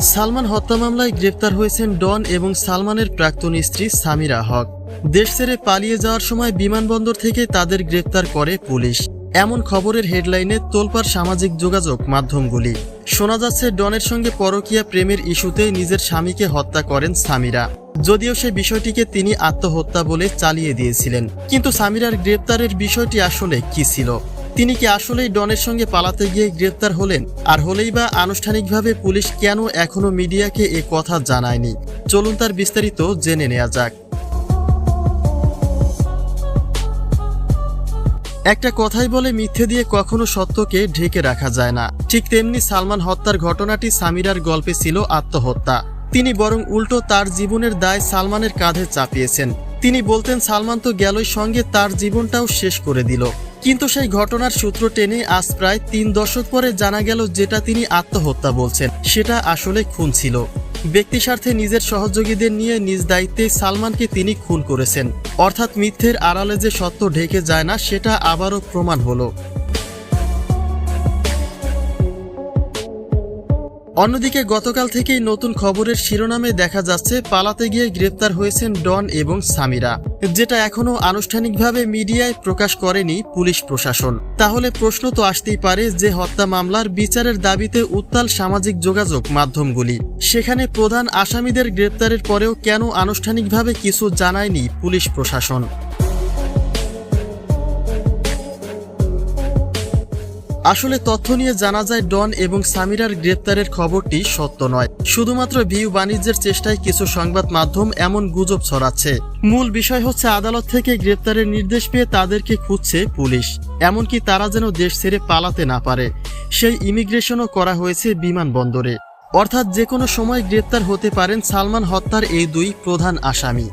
সালমান হত্যা মামলায় গ্রেপ্তার হয়েছেন ডন এবং সালমানের প্রাক্তন স্ত্রী সামিরা হক। দেশ ছেড়ে পালিয়ে যাওয়ার সময় বিমানবন্দর থেকে তাদের গ্রেপ্তার করে পুলিশ। এমন খবরের হেডলাইনে তোলপার সামাজিক যোগাযোগ মাধ্যমগুলি। শোনা যাচ্ছে, ডনের সঙ্গে পরকীয়া প্রেমের ইস্যুতে নিজের স্বামীকে হত্যা করেন সামিরা। যদিও সে বিষয়টিকে তিনি আত্মহত্যা বলে চালিয়ে দিয়েছিলেন। কিন্তু সামিরার গ্রেপ্তারের বিষয়টি আসলে কি ছিল? তিনি কি আসলেই ডনের সঙ্গে পালাতে গিয়ে গ্রেপ্তার হলেন? আর হলেই বা আনুষ্ঠানিকভাবে পুলিশ কেন এখনও মিডিয়াকে এ কথা জানায়নি? চলুন তার বিস্তারিত জেনে নেওয়া যাক। একটা কথাই বলে মিথ্যে দিয়ে কখনো সত্যকে ঢেকে রাখা যায় না। ঠিক তেমনি সালমান হত্যার ঘটনাটি সামিরার গল্পে ছিল আত্মহত্যা। তিনি বরং উল্টো তার জীবনের দায় সালমানের কাঁধে চাপিয়েছেন। তিনি বলতেন, সালমান তো গেলই সঙ্গে, তার জীবনটাও শেষ করে দিল। কিন্তু সেই ঘটনার সূত্র টেনে আজ প্রায় তিন দশক পরে জানা গেল যেটা তিনি আত্মহত্যা বলছেন, সেটা আসলে খুন ছিল। ব্যক্তি স্বার্থে নিজের সহযোগীদের নিয়ে নিজ দায়িত্বে সালমানকে তিনি খুন করেছেন। অর্থাৎ মিথ্যের আড়ালে যে সত্য ঢেকে যায় না, সেটা আবারও প্রমাণ হলো। অন্যদিকে গতকাল থেকেই নতুন খবরের শিরোনামে দেখা যাচ্ছে, পালাতে গিয়ে গ্রেপ্তার হয়েছেন ডন এবং সামিরা, যেটা এখনও আনুষ্ঠানিকভাবে মিডিয়ায় প্রকাশ করেনি পুলিশ প্রশাসন। তাহলে প্রশ্ন তো আসতেই পারে যে হত্যা মামলার বিচারের দাবিতে উত্তাল সামাজিক যোগাযোগ মাধ্যমগুলি। সেখানে প্রধান আসামিদের গ্রেপ্তারের পরেও কেন আনুষ্ঠানিকভাবে কিছু জানায়নি পুলিশ প্রশাসন? আসলে তথ্য নিয়ে জানা যায় ডন এবং সামিরার গ্রেপ্তারের খবরটি সত্য নয়। শুধুমাত্র ভিউ বাণিজ্যের চেষ্টায় কিছু সংবাদ মাধ্যম এমন গুজব ছড়াচ্ছে। মূল বিষয় হচ্ছে আদালত থেকে গ্রেপ্তারের নির্দেশ পেয়ে তাদেরকে খুঁজছে পুলিশ। এমনকি তারা যেন দেশ ছেড়ে পালাতে না পারে। সেই ইমিগ্রেশনও করা হয়েছে বিমানবন্দরে। অর্থাৎ যে কোনো সময় গ্রেপ্তার হতে পারেন সালমান হত্যার এই দুই প্রধান আসামি।